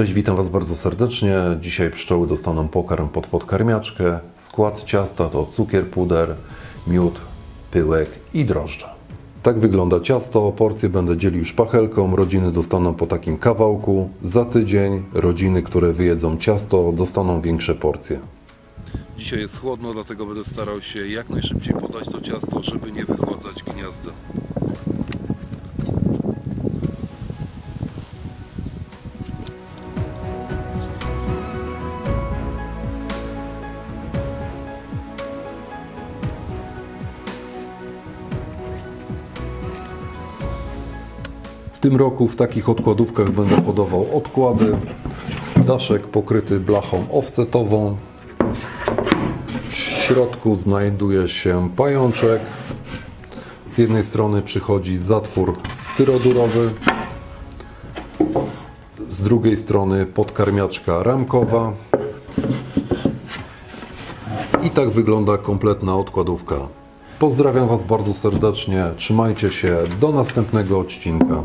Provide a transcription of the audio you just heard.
Cześć, witam Was bardzo serdecznie. Dzisiaj pszczoły dostaną pokarm pod podkarmiaczkę. Skład ciasta to cukier, puder, miód, pyłek i drożdże. Tak wygląda ciasto. Porcje będę dzielił szpachelką. Rodziny dostaną po takim kawałku. Za tydzień rodziny, które wyjedzą ciasto, dostaną większe porcje. Dzisiaj jest chłodno, dlatego będę starał się jak najszybciej podać to ciasto, żeby nie wychładzać gniazda. Tym roku w takich odkładówkach będę podawał odkłady. Daszek pokryty blachą offsetową. W środku znajduje się pajączek. Z jednej strony przychodzi zatwór styrodurowy. Z drugiej strony podkarmiaczka ramkowa. I tak wygląda kompletna odkładówka. Pozdrawiam Was bardzo serdecznie. Trzymajcie się. Do następnego odcinka.